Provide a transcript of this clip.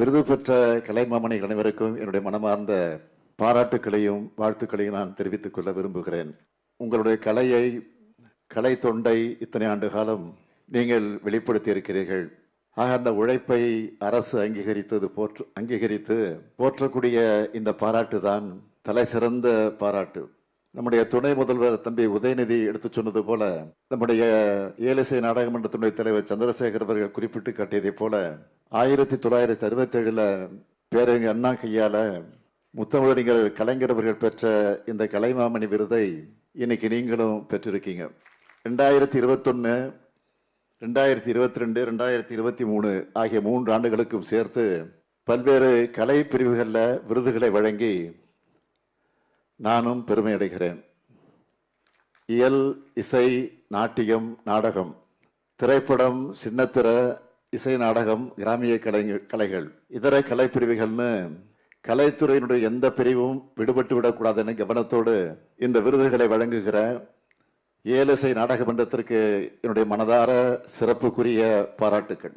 விருது பெற்ற கலைமாமணிகள் அனைவருக்கும் என்னுடைய மனமார்ந்த பாராட்டுக்களையும் வாழ்த்துக்களையும் நான் தெரிவித்துக் கொள்ள விரும்புகிறேன். உங்களுடைய கலையை கலை தொண்டை இத்தனை ஆண்டு காலம் நீங்கள் வெளிப்படுத்தி இருக்கிறீர்கள் ஆக அந்த உழைப்பை அரசு அங்கீகரித்தது போற்று அங்கீகரித்து போற்றக்கூடிய இந்த பாராட்டு தான் தலை சிறந்த பாராட்டு. நம்முடைய துணை முதல்வர் தம்பி உதயநிதி எடுத்து சொன்னது போல நம்முடைய ஏலிசை நாடகமன்றத்தினுடைய தலைவர் சந்திரசேகர் அவர்கள் குறிப்பிட்டு காட்டியதைப் போல ஆயிரத்தி தொள்ளாயிரத்தி அறுபத்தேழில் பேரறிஞர் அண்ணா கையால் முத்தமிழறிஞர் கலைஞர் அவர்கள் பெற்ற இந்த கலைமாமணி விருதை இன்னைக்கு நீங்களும் பெற்றிருக்கீங்க. ரெண்டாயிரத்தி இருபத்தொன்னு ரெண்டாயிரத்தி இருபத்தி ரெண்டு ரெண்டாயிரத்தி இருபத்தி மூணு ஆகிய மூன்று ஆண்டுகளுக்கும் சேர்த்து பல்வேறு கலை பிரிவுகளில் விருதுகளை வழங்கி நானும் பெருமை அடைகிறேன். இயல் இசை நாட்டியம் நாடகம் திரைப்படம் சின்னத்திர இசை நாடகம் கிராமிய கலை கலைகள் இதர கலைப்பிரிவுகள்னு கலைத்துறையினுடைய எந்த பிரிவும் விடுபட்டு விடக்கூடாதுன்னு கவனத்தோடு இந்த விருதுகளை வழங்குகிற ஏலிசை நாடக மன்றத்திற்கு என்னுடைய மனதார சிறப்புக்குரிய பாராட்டுக்கள்.